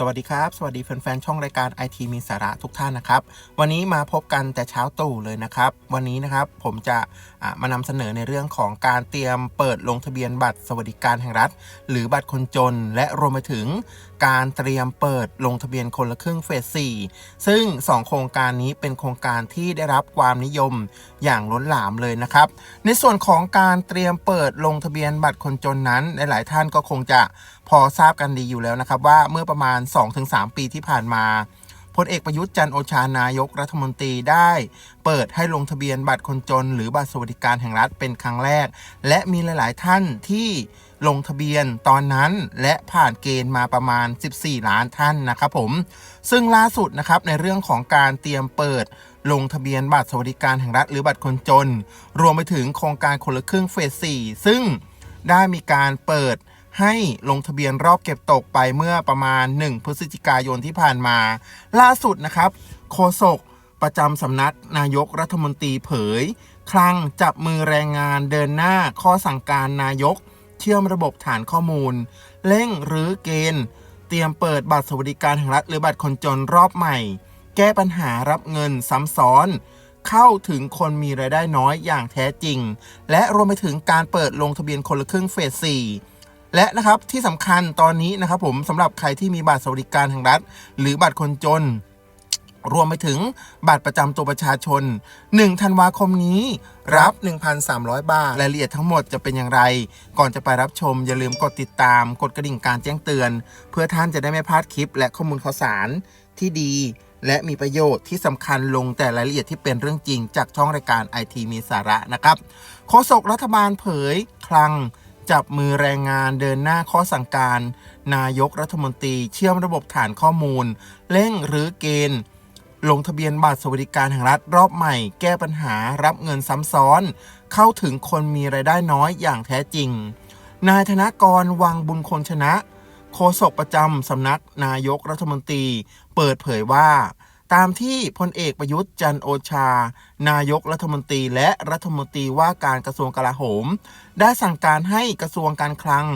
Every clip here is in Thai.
สวัสดีครับ สวัสดีแฟนๆ ช่องรายการ IT มีสาระทุกท่านนะครับ วันนี้มาพบกันแต่เช้าตู่เลยนะครับ วันนี้นะครับผมจะะมานำเสนอในเรื่องของการเตรียมเปิดลงทะเบียนบัตรสวัสดิการแห่งรัฐ หรือบัตรคนจน และรวมไปถึงการเตรียมเปิดลงทะเบียนคนละครึ่งเฟส 4 ซึ่ง 2 โครงการนี้เป็นโครงการที่ได้รับความนิยมอย่างล้นหลามเลยนะครับ ในส่วนของการเตรียมเปิดลงทะเบียนบัตรคนจนนั้นหลายๆท่านก็คงจะ พอทราบกันดีอยู่แล้วนะครับว่าเมื่อประมาณ 2-3 ปีที่ผ่านมาพลเอกประยุทธ์จันโอชานายกรัฐมนตรีได้ เปิดให้ลงทะเบียนบัตรคนจน หรือบัตรสวัสดิการแห่งรัฐเป็นครั้งแรก และมีหลาย ๆ ท่านที่ลงทะเบียนตอนนั้นและผ่านเกณฑ์มาประมาณ 14 ล้านท่านนะครับผม ซึ่งล่าสุดนะครับในเรื่องของการเตรียมเปิดลงทะเบียนบัตรสวัสดิการแห่งรัฐหรือบัตรคนจน รวมไปถึงโครงการคนละครึ่งเฟส 4 ซึ่งได้มีการเปิด ให้ลงทะเบียนรอบเก็บตกไปเมื่อประมาณ 1 พฤศจิกายนที่ผ่านมา ล่าสุดนะครับโฆษกประจำสำนักนายกรัฐมนตรีเผย คลังจับมือแรงงานเดินหน้าข้อสั่งการนายก เชื่อมระบบฐานข้อมูล เร่งหรือเกณฑ์ เตรียมเปิดบัตรสวัสดิการแห่งรัฐหรือบัตรคนจนรอบใหม่ แก้ปัญหารับเงินซ้ำซ้อน เข้าถึงคนมีรายได้น้อยอย่างแท้จริง และรวมไปถึงการเปิดลงทะเบียนคนละครึ่งเฟส4 และนะครับที่สำคัญตอนนี้นะครับผมสำหรับใครที่มีบัตรสวัสดิการแห่งรัฐ หรือบัตรคนจน รวมไปถึงบัตรประจำตัวประชาชน 1 ธันวาคมนี้รับ 1,300 บาท รายละเอียดทั้งหมดจะเป็นอย่างไร ก่อนจะไปรับชม อย่าลืมกดติดตาม กดกระดิ่งการแจ้งเตือน เพื่อท่านจะได้ไม่พลาดคลิป และข้อมูลข่าวสารที่ดี และมีประโยชน์ที่สำคัญลงแต่รายละเอียดที่เป็นเรื่องจริง จากช่องรายการ IT มีสาระนะครับโฆษกรัฐบาลเผย คลัง จับมือแรงงานเดินหน้าข้อสั่งการ นายกรัฐมนตรีเชื่อมระบบฐานข้อมูล เร่งหรือเกณฑ์ ลงทะเบียนบัตรสวัสดิการแห่งรัฐรอบใหม่ แก้ปัญหารับเงินซ้ำซ้อน เข้าถึงคนมีรายได้น้อยอย่างแท้จริง นายธนกรวังบุญคนชนะ โฆษกประจำสำนักนายกรัฐมนตรี เปิดเผยว่า ตามที่พลเอกประยุทธ์จันโอชา นายกรัฐมนตรีและรัฐมนตรีว่าการกระทรวงกลาโหม ได้สั่งการให้กระทรวงการคลัง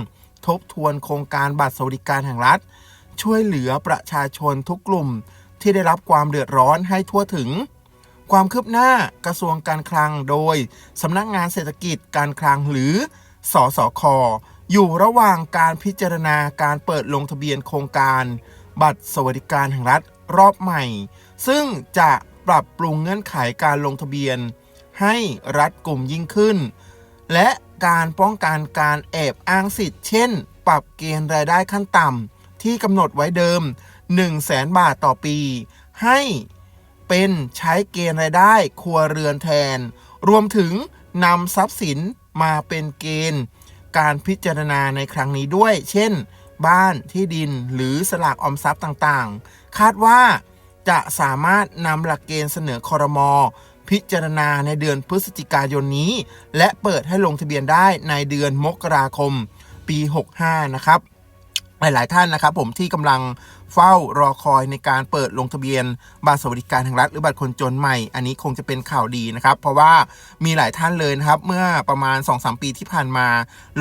ทบทวนโครงการบัตรสวัสดิการแห่งรัฐ ช่วยเหลือประชาชนทุกกลุ่มที่ได้รับความเดือดร้อนให้ทั่วถึง ความคืบหน้ากระทรวงการคลังโดยสำนักงานเศรษฐกิจการคลังหรือ สสค อยู่ระหว่างการพิจารณาการเปิดลงทะเบียนโครงการ บัตรสวัสดิการแห่งรัฐ รอบใหม่ ซึ่งจะปรับปรุงเงื่อนไขการลงทะเบียน ให้รัดกลุ่มยิ่งขึ้น และการป้องกันการแอบอ้างสิทธิ์ เช่น ปรับเกณฑ์รายได้ขั้นต่ำที่กำหนดไว้เดิม 1 0 0 0 0แสนบาทต่อปี ให้เป็นใช้เกณฑ์รายได้ครัวเรือนแทน รวมถึงนำทรัพย์สินมาเป็นเกณฑ์ การพิจารณาในครั้งนี้ด้วย เช่น บ้านที่ดินหรือสลากออมทรัพย์ต่างๆ คาดว่าจะสามารถนำหลักเกณฑ์เสนอคอรมอพิจารณาในเดือนพฤศจิกายนนี้ และเปิดให้ลงทะเบียนได้ในเดือนมกราคมปี 65 นะครับ หลาย ๆ ท่านนะครับผมที่กำลัง เฝ้ารอคอยในการเปิดลงทะเบียนบัตรสวัสดิการแห่งรัฐหรือบัตรคนจนใหม่ อันนี้คงจะเป็นข่าวดีนะครับ เพราะว่ามีหลายท่านเลยนะครับ เมื่อประมาณ 2-3 ปีที่ผ่านมา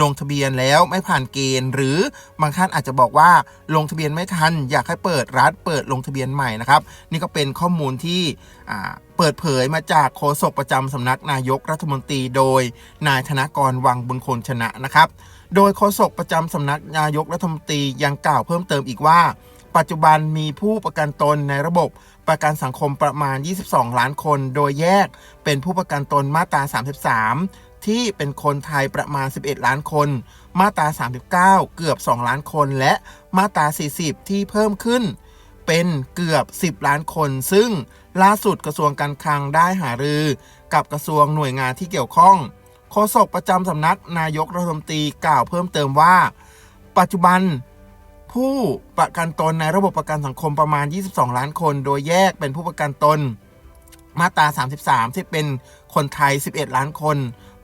ลงทะเบียนแล้วไม่ผ่านเกณฑ์ หรือบางท่านอาจจะบอกว่าลงทะเบียนไม่ทัน อยากให้เปิดรัฐเปิดลงทะเบียนใหม่นะครับ นี่ก็เป็นข้อมูลที่เปิดเผยมาจากโฆษกประจำสำนักนายกรัฐมนตรี โดยนายธนกรวังบุญคนชนะนะครับ โดยโฆษกประจำสำนักนายกรัฐมนตรียังกล่าวเพิ่มเติมอีกว่า ปัจจุบันมีผู้ประกันตนในระบบประกันสังคมประมาณ 22 ล้านคน โดยแยกเป็นผู้ประกันตนมาตรา 33 ที่เป็นคนไทยประมาณ 11 ล้านคน มาตรา 39 เกือบ 2 ล้านคน และมาตรา 40 ที่เพิ่มขึ้น เป็นเกือบ 10 ล้านคน ซึ่งล่าสุดกระทรวงการคลังได้หารือ กับกระทรวงหน่วยงานที่เกี่ยวข้องโฆษกประจำสำนักนายกรัฐมนตรีกล่าวเพิ่มเติมว่า ปัจจุบัน ผู้ประกันตนในระบบประกันสังคมประมาณ 22 ล้านคน โดยแยกเป็นผู้ประกันตน มาตรา 33 ที่เป็นคนไทย 11 ล้านคน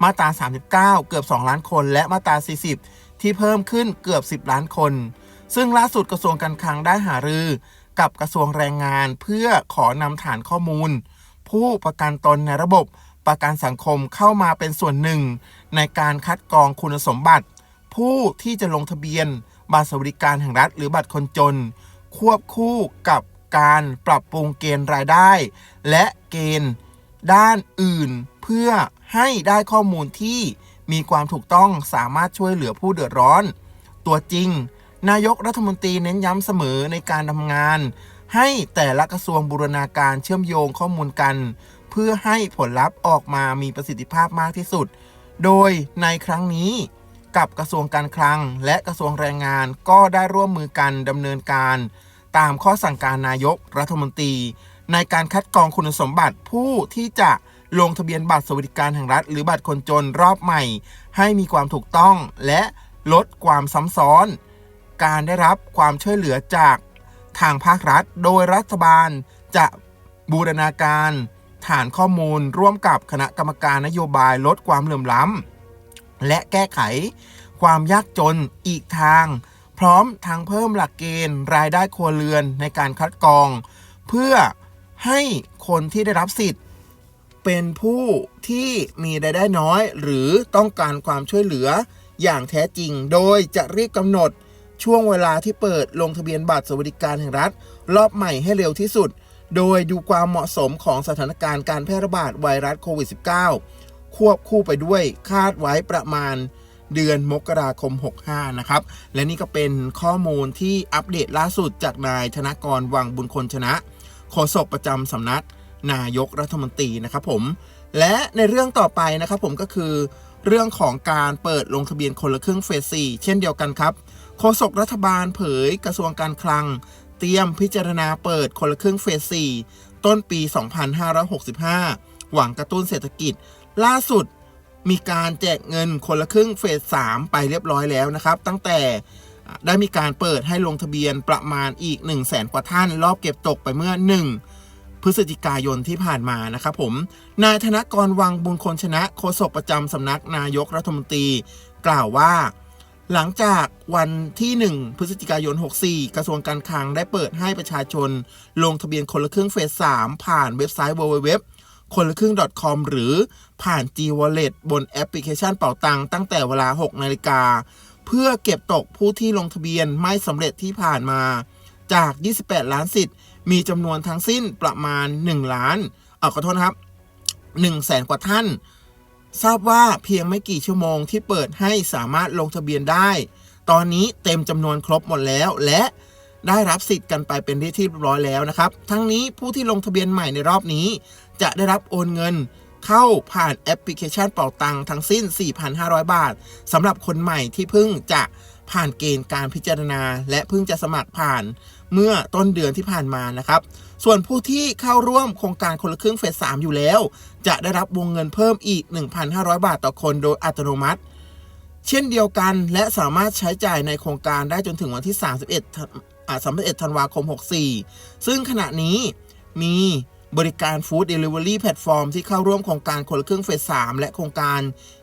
มาตรา 39 เกือบ 2 ล้านคน และมาตรา 40 ที่เพิ่มขึ้นเกือบ 10 ล้านคน ซึ่งล่าสุดกระทรวงการคลังได้หารือ กับกระทรวงแรงงานเพื่อขอนำฐานข้อมูล ผู้ประกันตนในระบบประกันสังคมเข้ามาเป็นส่วนหนึ่ง ในการคัดกรองคุณสมบัติ ผู้ที่จะลงทะเบียน บัตรสวัสดิการแห่งรัฐ หรือบัตรคนจน ควบคู่กับการปรับปรุงเกณฑ์รายได้ และเกณฑ์ด้านอื่น เพื่อให้ได้ข้อมูลที่มีความถูกต้องสามารถช่วยเหลือผู้เดือดร้อน ตัวจริง นายกรัฐมนตรีเน้นย้ำเสมอในการทำงาน ให้แต่ละกระทรวงบูรณาการเชื่อมโยงข้อมูลกัน เพื่อให้ผลลัพธ์ออกมามีประสิทธิภาพมากที่สุด โดยในครั้งนี้ กับกระทรวงการคลัง และกระทรวงแรงงานก็ได้ร่วมมือกันดำเนินการ ตามข้อสั่งการนายกรัฐมนตรี ในการคัดกรองคุณสมบัติผู้ที่จะลงทะเบียนบัตรสวัสดิการแห่งรัฐ หรือบัตรคนจนรอบใหม่ ให้มีความถูกต้องและลดความซ้ำซ้อน การได้รับความช่วยเหลือจากทางภาครัฐ โดยรัฐบาลจะบูรณาการ ฐานข้อมูลร่วมกับคณะกรรมการนโยบายลดความเหลื่อมล้ำ และแก้ไขความยากจนอีกทาง พร้อมทางเพิ่มหลักเกณฑ์รายได้ครัวเรือนในการคัดกรอง เพื่อให้คนที่ได้รับสิทธิ์ เป็นผู้ที่มีรายได้น้อย หรือต้องการความช่วยเหลืออย่างแท้จริง โดยจะรีบกำหนดช่วงเวลาที่เปิดลงทะเบียนบัตรสวัสดิการแห่งรัฐ รอบใหม่ให้เร็วที่สุด โดยดูความเหมาะสมของสถานการณ์การแพร่ระบาดไวรัสโควิด -19 ควบคู่ไปด้วยคาดไว้ประมาณเดือนมกราคม 65 นะครับ และนี่ก็เป็นข้อมูลที่อัปเดตล่าสุดจากนายธนกรวังบุญคนชนะโฆษกประจำสำนักนายกรัฐมนตรีนะครับผม และในเรื่องต่อไปนะครับผมก็คือ เรื่องของการเปิดลงทะเบียนคนละครึ่งเฟส4เช่นเดียวกันครับโฆษกรัฐบาลเผยกระทรวงการคลัง เตรียมพิจารณาเปิดคนละครึ่งเฟส4ต้นปี 2565 หวังกระตุ้นเศรษฐกิจ ล่าสุดมีการแจกเงินคนละครึ่งเฟส3ไปเรียบร้อยแล้วนะครับ ตั้งแต่ได้มีการเปิดให้ลงทะเบียนประมาณอีก 1 0 0 0 0แสนกว่าท่านรอบเก็บตกไปเมื่อ 1 พฤศจิกายนที่ผ่านมานะครับผม นายธนกรวังบุญคนชนะโฆษกประจำสำนักนายกรัฐมนตรี กล่าวว่า หลังจากวันที่ 1 พฤศจิกายน 64 กระทรวงการคลังได้เปิดให้ประชาชน ลงทะเบียนคนละครึ่งเฟส3ผ่านเว็บไซต์ www คนละครึ่ง .com หรือผ่าน G Wallet บนแอปพลิเคชันเป่าตังตั้งแต่เวลา 6 นาฬิกา เพื่อเก็บตกผู้ที่ลงทะเบียนไม่สำเร็จที่ผ่านมาจาก 28 ล้านสิทธิ์ มีจำนวนทั้งสิ้นประมาณ 1 ล้านเออขอโทษนะครับ1แสนกว่าท่าน ทราบว่าเพียงไม่กี่ชั่วโมงที่เปิดให้สามารถลงทะเบียนได้ ตอนนี้เต็มจำนวนครบหมดแล้วและได้รับสิทธิ์กันไปเป็นที่เรียบร้อยแล้วนะครับ ทั้งนี้ผู้ที่ลงทะเบียนใหม่ในรอบนี้ จะได้รับโอนเงินเข้าผ่านแอปพลิเคชันเป่าตังทั้งสิ้น 4,500 บาทสำหรับคนใหม่ที่เพิ่งจะผ่านเกณฑ์การพิจารณา และเพิ่งจะสมัครผ่านเมื่อต้นเดือนที่ผ่านมานะครับ ส่วนผู้ที่เข้าร่วมโครงการคนละครึ่งเฟส 3 อยู่แล้ว จะได้รับวงเงินเพิ่มอีก 1,500 บาทต่อคนโดยอัตโนมัติ เช่นเดียวกันและสามารถใช้จ่ายในโครงการได้จนถึงวันที่ 31 31ธันวาคม 64 ซึ่งขณะนี้มี บริการฟู้ดเดลิเวอรี่แพลตฟอร์มที่เข้าร่วมโครงการคนละครึ่งเฟส 3 และโครงการ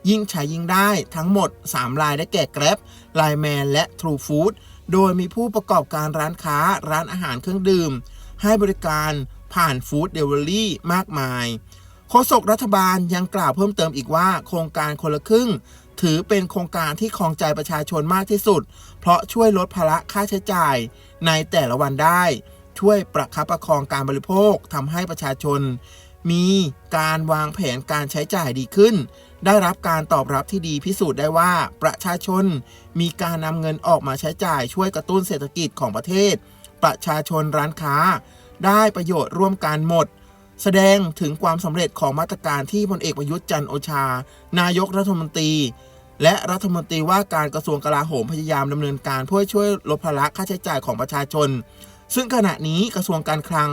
ยิ่งใช้ยิ่งได้ทั้งหมด 3 รายได้แก่ Grab Line Man และ True Food โดยมีผู้ประกอบการร้านค้าร้านอาหารเครื่องดื่ม ให้บริการผ่านฟู้ดเดลิเวอรี่มากมายโฆษกรัฐบาลยังกล่าวเพิ่มเติมอีกว่า โครงการคนละครึ่ง ถือเป็นโครงการที่ครองใจประชาชนมากที่สุด เพราะช่วยลดภาระค่าใช้จ่ายในแต่ละวันได้ ช่วยประคับประคองการบริโภคทำให้ประชาชน มีการวางแผนการใช้จ่ายดีขึ้น ได้รับการตอบรับที่ดีพิสูจน์ได้ว่าประชาชน มีการนำเงินออกมาใช้จ่ายช่วยกระตุ้นเศรษฐกิจของประเทศ ประชาชนร้านค้า ได้ประโยชน์ร่วมกันหมด แสดงถึงความสำเร็จของมาตรการที่พลเอกประยุทธ์จันโอชา นายกรัฐมนตรีและรัฐมนตรีว่าการกระทรวงกลาโหมพยายามดำเนินการเพื่อช่วยลดภาระค่าใช้จ่ายของประชาชน ซึ่งขณะนี้กระทรวงการคลัง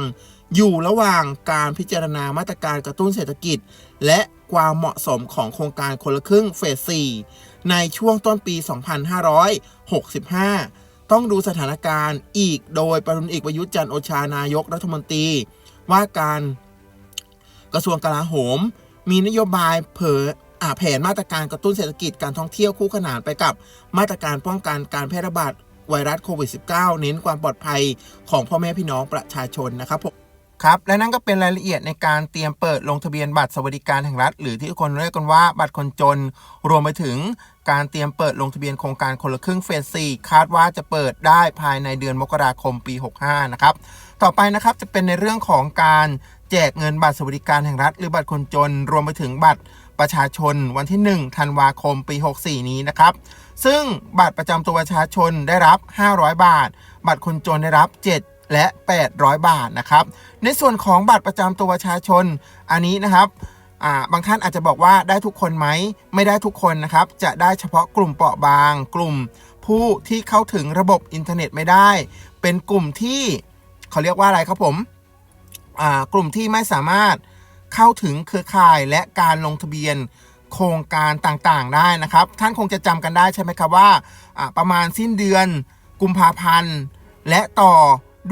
อยู่ระหว่างการพิจารณามาตรการกระตุ้นเศรษฐกิจ และความเหมาะสมของโครงการคนละครึ่งเฟส 4 ในช่วงต้นปี 2565 ต้องดูสถานการณ์อีกโดยปรุนเอกประยุทธ์จันโอชานายกรัฐมนตรี ว่าการกระทรวงกลาโหม มีนโยบายเผยแผนมาตรการกระตุ้นเศรษฐกิจการท่องเที่ยวคู่ขนานไปกับมาตรการป้องกันการแพร่ระบาด ไวรัสโควิด -19 เน้นความปลอดภัยของพ่อแม่พี่น้องประชาชนนะครับผมครับ และนั่นก็เป็นรายละเอียดในการเตรียมเปิดลงทะเบียนบัตรสวัสดิการแห่งรัฐ หรือที่ทุกคนเรียกกันว่าบัตรคนจน รวมไปถึงการเตรียมเปิดลงทะเบียนโครงการคนละครึ่งเฟส 4 คาดว่าจะเปิดได้ภายในเดือนมกราคมปี 65 นะครับ ต่อไปนะครับจะเป็นในเรื่องของการแจกเงินบัตรสวัสดิการแห่งรัฐ หรือบัตรคนจน รวมไปถึงบัตรประชาชนวันที่ 1 ธันวาคมปี 64 นี้นะครับ ซึ่งบัตรประจำตัวประชาชนได้รับ 500 บาท บัตรคนจนได้รับ 7 และ 800 บาทนะครับ ในส่วนของบัตรประจำตัวประชาชน อันนี้นะครับาบางท่านอาจจะบอกว่าได้ทุกคนไหม ไม่ได้ทุกคนนะครับ จะได้เฉพาะกลุ่มเปราะบาง กลุ่มผู้ที่เข้าถึงระบบอินเทอร์เน็ตไม่ได้ เป็นกลุ่มที่เขาเรียกว่าอะไรครับผมกลุ่มที่ไม่สามารถเข้าถึงเครือข่ายและการลงทะเบียน โครงการต่างๆได้นะครับ ท่านคงจะจำกันได้ใช่ไหมครับว่าประมาณสิ้นเดือนกุมภาพันธ์ และต่อ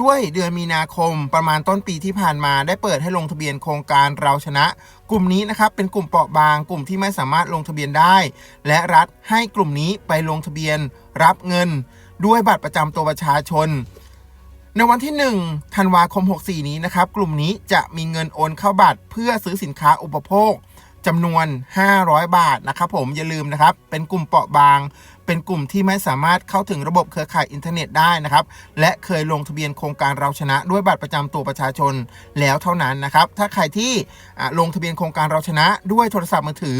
ด้วยเดือนมีนาคมประมาณต้นปีที่ผ่านมาได้เปิดให้ลงทะเบียนโครงการเราชนะ กลุ่มนี้นะครับเป็นกลุ่มเปราะบางกลุ่มที่ไม่สามารถลงทะเบียนได้ และรัฐให้กลุ่มนี้ไปลงทะเบียนรับเงิน ด้วยบัตรประจำตัวประชาชน ในวันที่ 1 ธันวาคม 64 นี้นะครับ กลุ่มนี้จะมีเงินโอนเข้าบัตรเพื่อซื้อสินค้าอุปโภค จำนวน 500 บาทนะครับผมอย่าลืมนะครับ เป็นกลุ่มเปราะบาง เป็นกลุ่มที่ไม่สามารถเข้าถึงระบบเครือข่ายอินเทอร์เน็ตได้นะครับ และเคยลงทะเบียนโครงการเราชนะด้วยบัตรประจำตัวประชาชนแล้วเท่านั้นนะครับ ถ้าใครที่ลงทะเบียนโครงการเราชนะด้วยโทรศัพท์มือถือ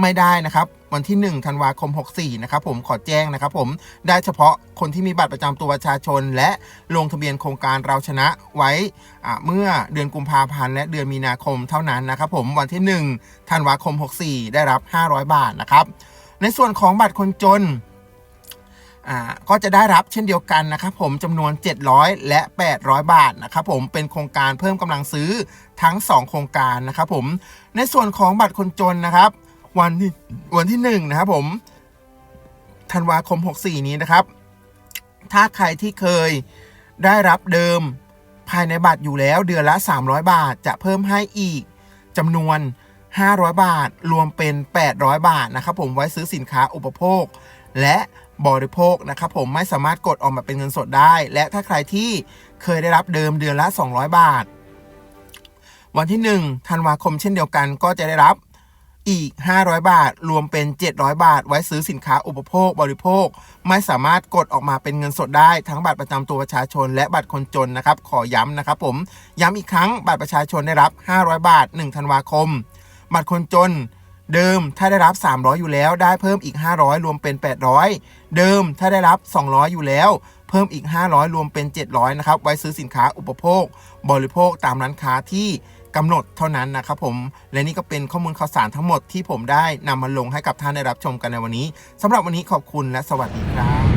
ไม่ได้นะครับ วันที่ 1 ธันวาคม 64 นะครับผมขอแจ้งนะครับผมได้เฉพาะคนที่มีบัตรประจำตัวประชาชน และลงทะเบียนโครงการเราชนะไว้เมื่อเดือนกุมภาพันธ์และเดือนมีนาคมเท่านั้นนะครับผมวันที่ 1 ธันวาคม 64 ได้รับ 500 บาทนะครับในส่วนของบัตรคนจน ก็จะได้รับเช่นเดียวกันนะครับผมจำนวน 700 และ 800 บาทนะครับผมเป็นโครงการเพิ่มกำลังซื้อทั้ง 2 โครงการนะครับผมในส่วนของบัตรคนจนนะครับวันที่วันที่1นะครับผมธันวาคม 64 นี้นะครับ ถ้าใครที่เคยได้รับเดิมภายในบัตรอยู่แล้วเดือนละ 300 บาทจะเพิ่มให้อีกจำนวน 500 บาท รวมเป็น 800 บาทนะครับผมไว้ซื้อสินค้าอุปโภค และ บริโภคนะครับผมไม่สามารถกดออกมาเป็นเงินสดได้ และถ้าใครที่เคยได้รับเดิมเดือนละ 200 บาท วันที่1ธันวาคมเช่นเดียวกันก็จะได้รับอีก 500 บาท รวมเป็น 700 บาท ไว้ซื้อสินค้าอุปโภค บริโภค ไม่สามารถกดออกมาเป็นเงินสดได้ ทั้งบัตรประจำตัวประชาชน และบัตรคนจนนะครับ ขอย้ำนะครับผม ย้ำอีกครั้ง บัตรประชาชนได้รับ 500 บาท 1 ธันวาคม บัตรคนจน เดิมถ้าได้รับ 300 อยู่แล้วได้เพิ่มอีก 500 รวมเป็น 800 เดิมถ้าได้รับ 200 อยู่แล้ว เพิ่มอีก 500 รวมเป็น 700 นะครับ ไว้ซื้อสินค้าอุปโภค บริโภคตามร้านค้าที่กำหนดเท่านั้นนะครับผม และนี่ก็เป็นข้อมูลข่าวสารทั้งหมดที่ผมได้นำมาลงให้กับท่านได้รับชมกันในวันนี้สำหรับวันนี้ขอบคุณและสวัสดีครับ